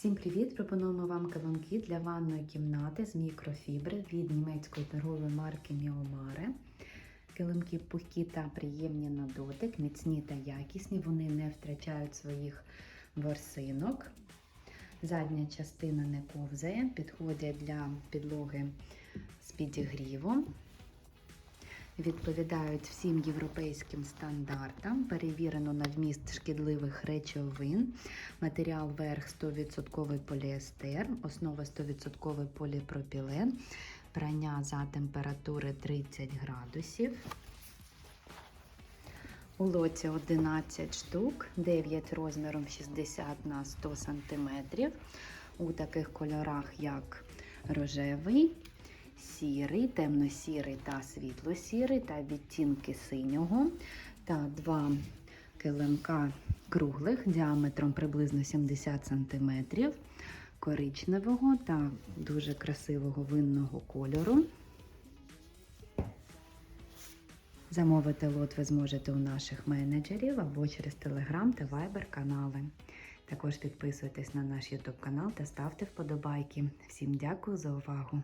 Всім привіт! Пропонуємо вам килимки для ванної кімнати з мікрофібри від німецької торгової марки Міомаре. Килимки пухкі та приємні на дотик, міцні та якісні, вони не втрачають своїх ворсинок. Задня частина не ковзає, підходять для підлоги з підігрівом. Відповідають всім європейським стандартам, перевірено на вміст шкідливих речовин. Матеріал верх 100% поліестер, основа 100% поліпропілен, прання за температури 30 градусів. У лоті 11 штук, 9 розміром 60 на 100 см. У таких кольорах, як рожевий, сірий, темно-сірий та світло-сірий, та відтінки синього, та два килимка круглих діаметром приблизно 70 см, коричневого та дуже красивого винного кольору. Замовити лот ви зможете у наших менеджерів або через Telegram та Viber канали. Також підписуйтесь на наш YouTube канал та ставте вподобайки. Всім дякую за увагу!